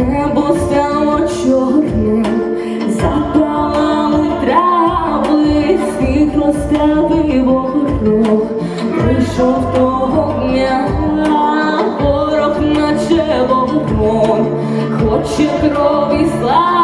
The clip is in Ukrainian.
Небо стало чорне, запалали трави, сніг розтравив огорох, прийшов того дня, ворог наче вогонь, хоче крові слави.